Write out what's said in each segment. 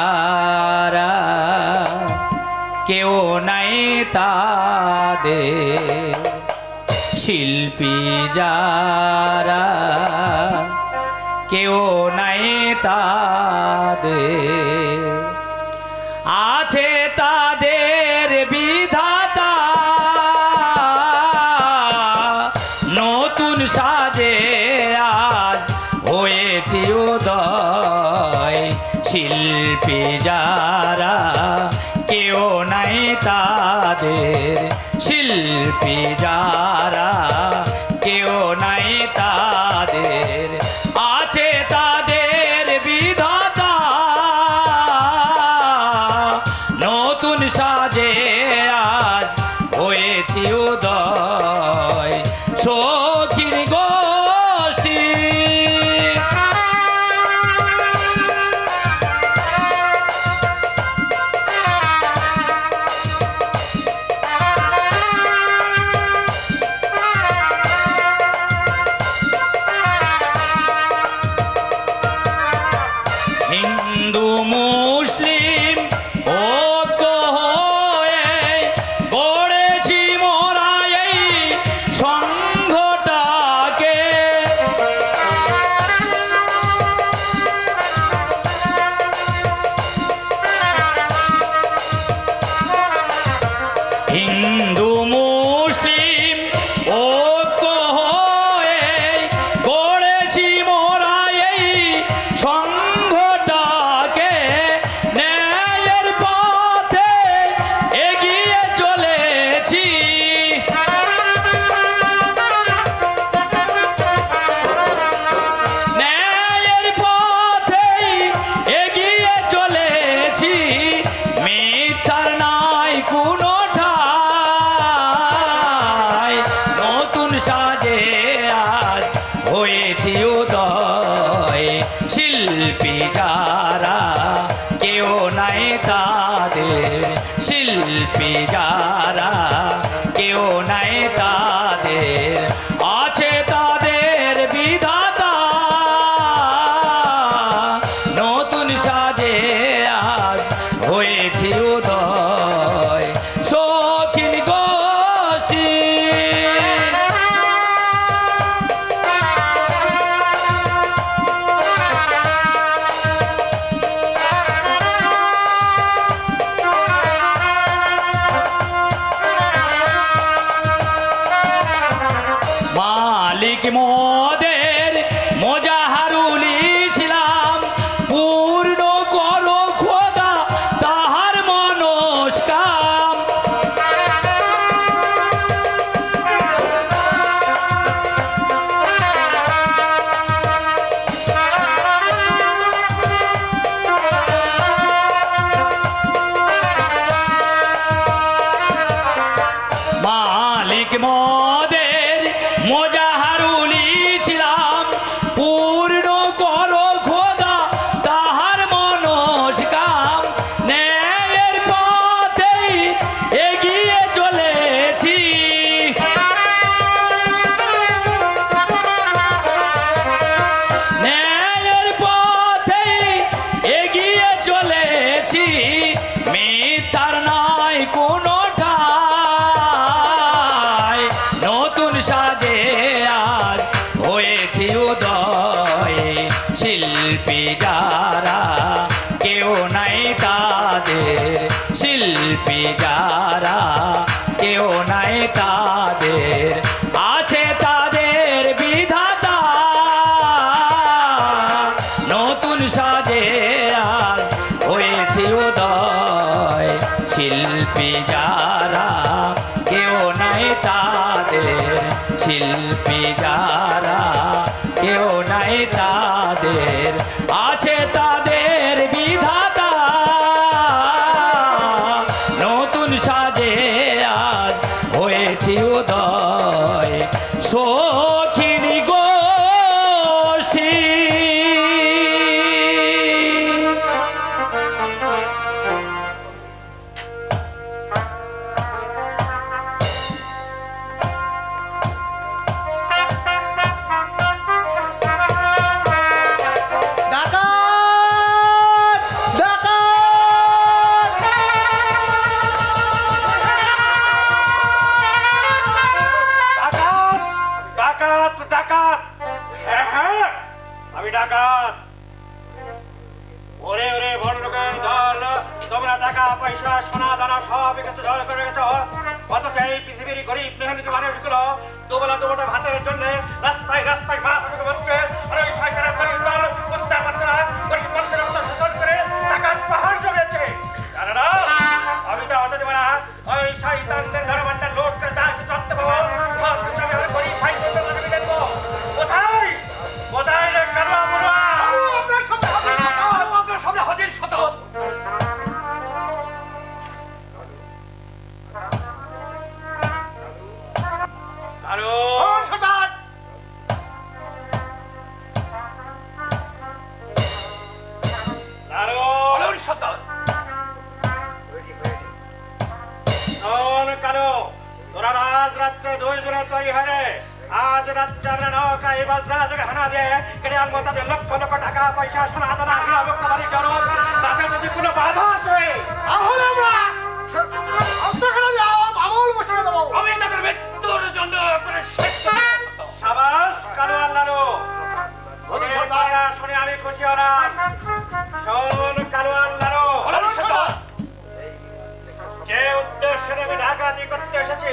যারা কেউ নাই তাদের শিল্পী যারা কেউ নাই তা সখির গো টাকা, পয়সা, সোনা, দানা সব কিছু জড় করে গেছ অথচ এই পৃথিবীর গরিব, মেহনতি মানুষগুলো দুবেলা দুবেলা ভাতের জন্য এই বাজরাজকে হানা দেয় কেড়িয়াল মোতাদের লক্ষ লক্ষ টাকা পয়সা সনাতন আগ্রহ মুক্তবাড়ি করো করতে এসেছি।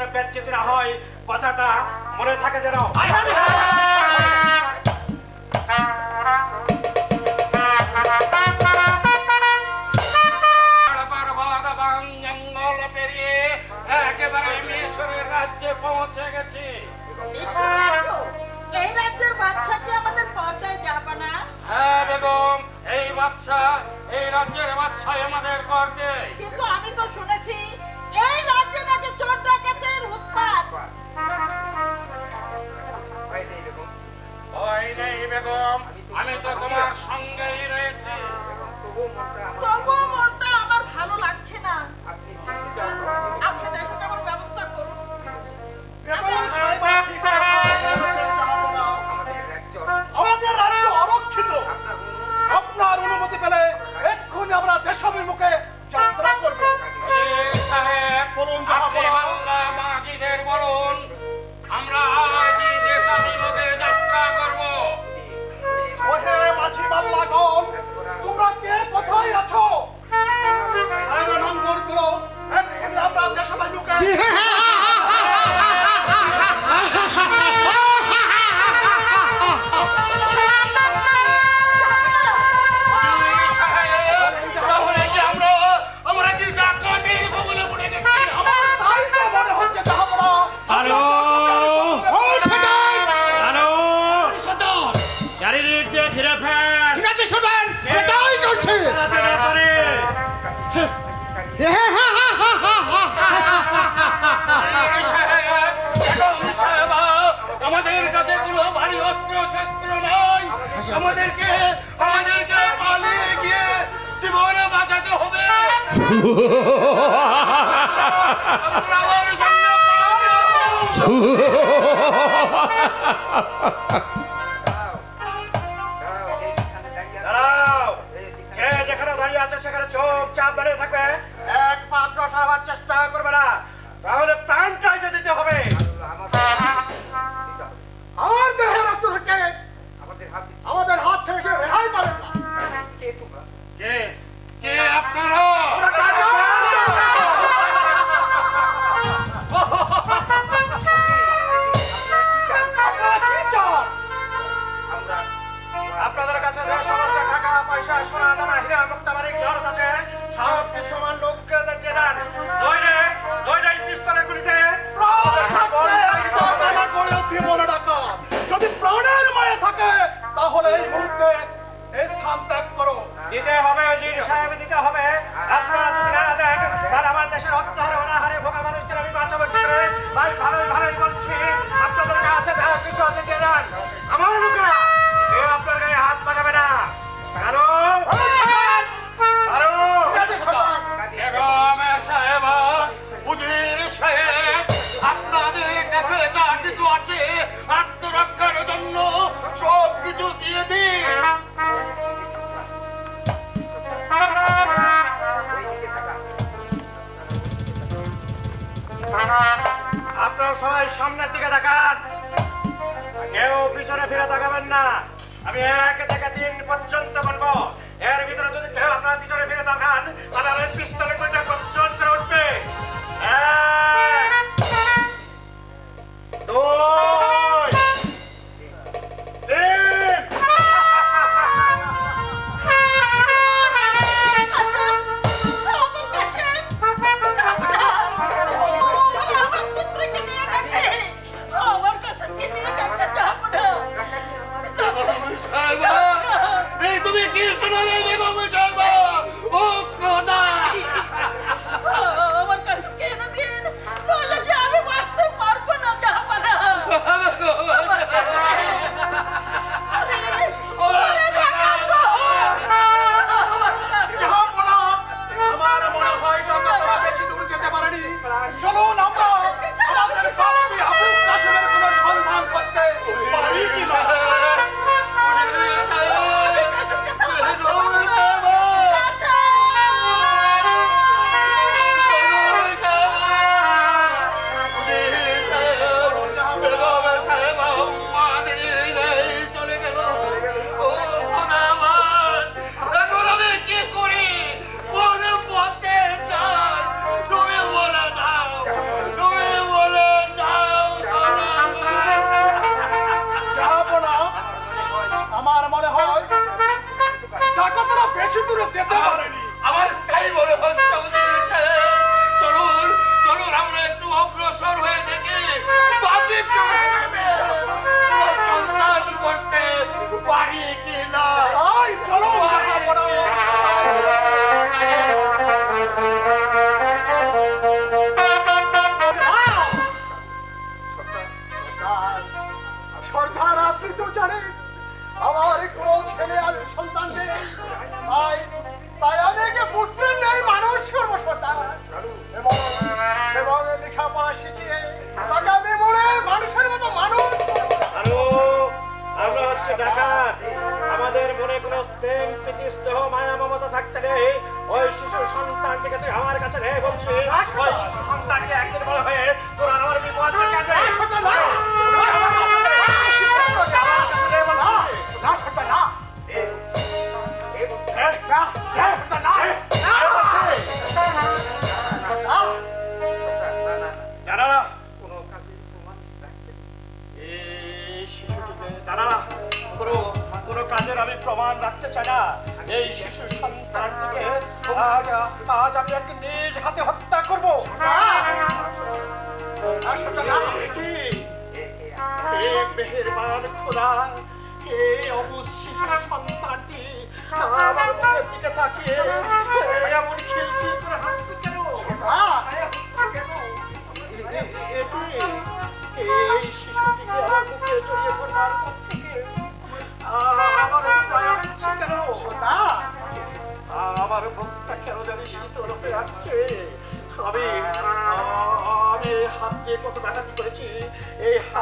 যেন ব্যর্থিত না হয় কথাটা মনে থাকে যেন। পৌঁছে গেছি। এই রাজ্যের বাদশাহ আমাদের পর্দায় হ্যাঁ এই রাজ্যের আমাদের কিন্তু আমি তো শুনে হয় নাই বেগম। আমি তো তোমার যেখানে দাঁড়িয়ে আছে সেখানে চোখ চাপ দাঁড়িয়ে থাকবে। একমাত্র সাহাবার চেষ্টা করবে না। তাহলে সোনা দানা হীরা মুক্তা মানিক জড়তা সবাই সামনের দিকে তাকান। কেউ পিছনে ফিরে তাকাবেন না। আমি এক থেকে তিন পর্যন্ত বলব, এর ভিতরে যদি কেউ আপনার পিছনে ফিরে তাকান, তাহলে আমি পিস্তলে করে পর্যন্ত উঠবে। এক দুই ডাকাত আমাদের মনে কোনো স্নেহ প্রীতি মায়া মমতা থাকতে নেই ওই শিশু সন্তানটিকে তুই আমার কাছে নেই বলছি ওই শিশু সন্তানকে একদিন বড় হয়ে তোর আমার বিপদ না না প্রমাণ রাখতে চায় না। এই শিশু সন্তানটিকে আজ আজ আমি একটি নিজ হাতে হত্যা করব। মেহেরবান খোদা এই অবশ সন্তানটি, আমার মুখের দিকে তাকিয়ে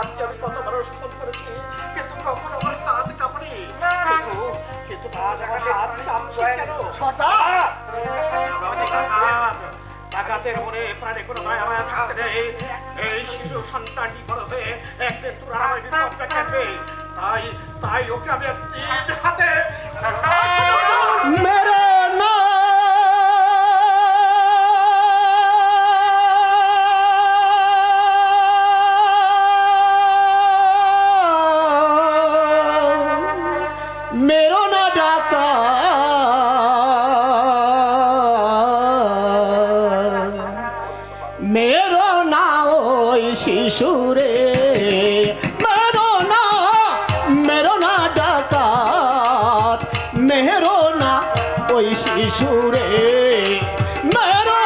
এই আমি কত মানুষ ফোন করেছি কিন্তু কখন আমার হাত কাঁপনি কিন্তু কিন্তু আজ আমার হাত কাঁপছে কেন? সর্দার! ডাকাতের মনে প্রাণে কোনো মায়া মায়া থাকতে নেই। এই শিশু সন্তানটি হয়ে একদিন তোর আমার বিপদটা কাটবে তাই তাই ওকে আমি নিজ হাতে শিশুরে মেরো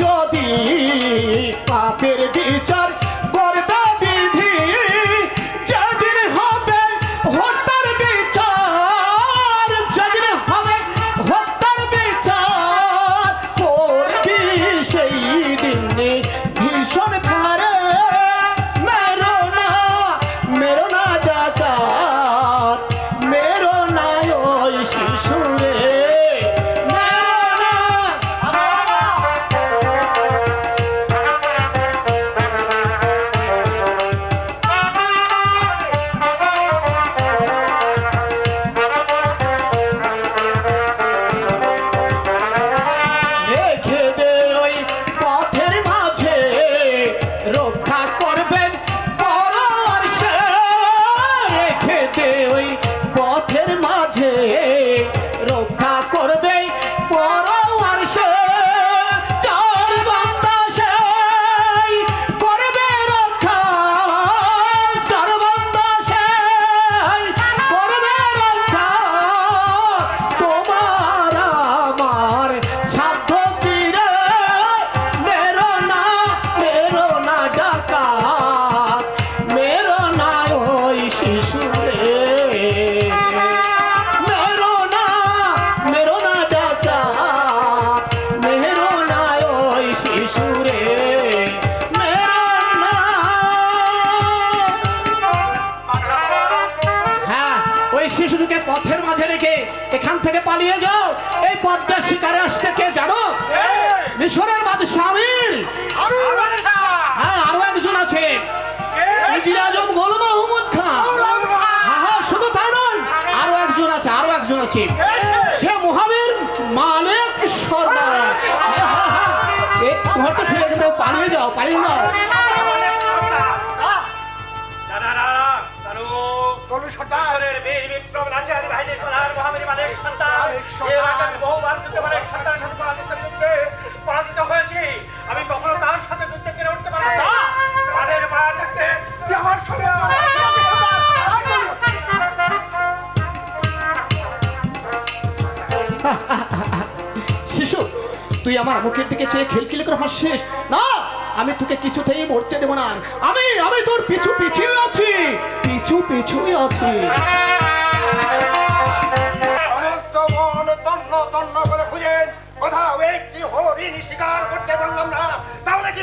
যদি পাপের বিচার এখান থেকে পালিয়ে যাও এই পদ্মা শিকারে আসতে কে জানো মিশরের বাদশাহ আমির হ্যাঁ আরও একজন আছে উজির আজম গোল মাহমুদ খান হ্যাঁ হ্যাঁ শুধু তাই নয় আরও একজন আছে আরও একজন আছে সে মহাবীর মালিক সর্দার হ্যাঁ, হ্যাঁ, হ্যাঁ। এই ঘরটা পালিয়ে যাও পালিয়ে যাও বীর বিক্রম রাজার মহাবীর সন্তান। এর আগে আমি বহুবার যুদ্ধে মালিক সন্তানের সাথে পরাজিত যুদ্ধে পরাজিত হয়েছি। আমি কখনো তার সাথে যুদ্ধে পেরে উঠতে পারি না। প্রাণের মায়া থাকতে আমার সঙ্গে শিশু তুই আমার মুখের দিকে চেয়ে খিলখিল করে হাসছিস? না আমি তোকে কিছুতেই মরতে দেবো না। আমি আমি তোর পিছু পিছুই আছি। পিছু পিছুই আছি। তন্ন করে খুঁজেন। কোথাও একটি হরিণ শিকার করতে পারলাম না। তাহলে কি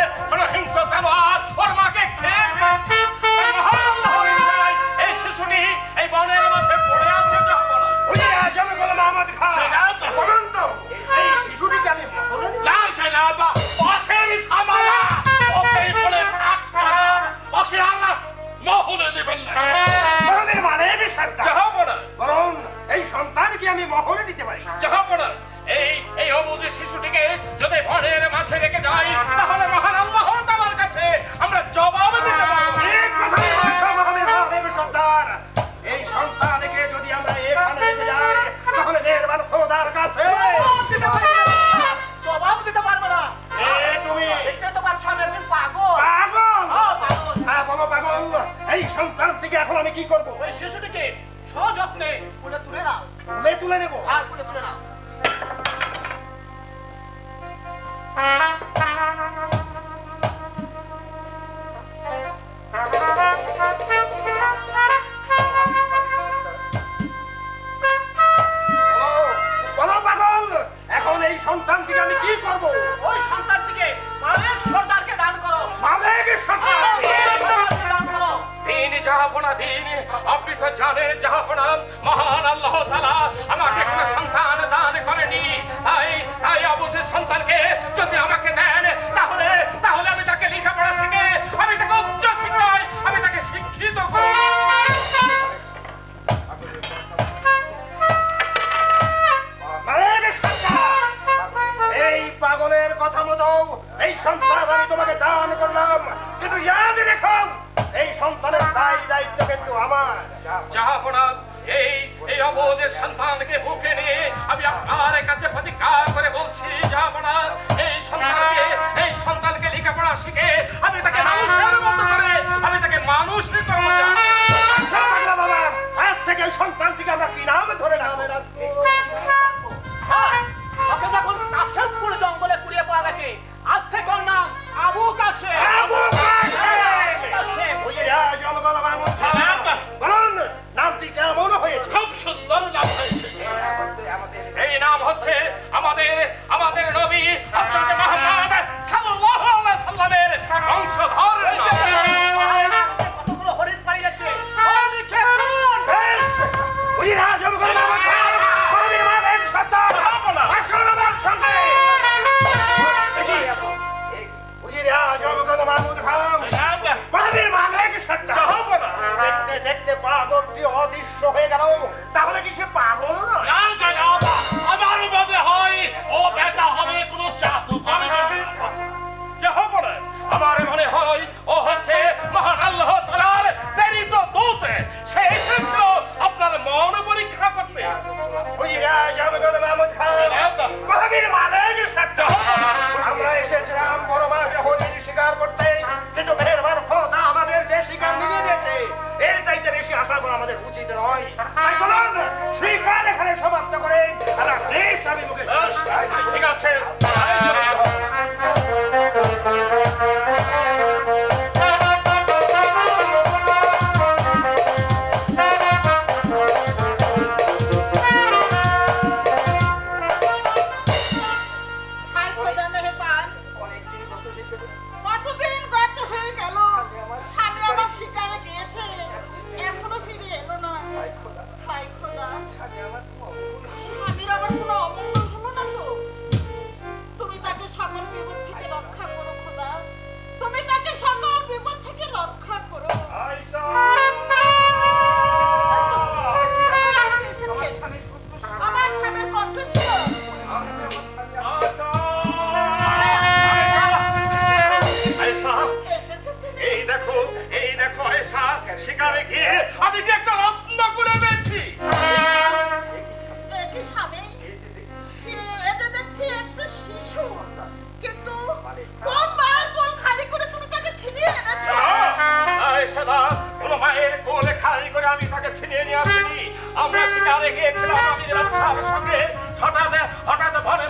এখন আমি কি করব? ওই শিশুটিকে সযত্নে কোলে তুলে নাও। তুলে তুলে নেব। আমরা সেখানে গিয়েছিলাম আমি রাত সঙ্গে। হঠাৎ হঠাৎ ভরে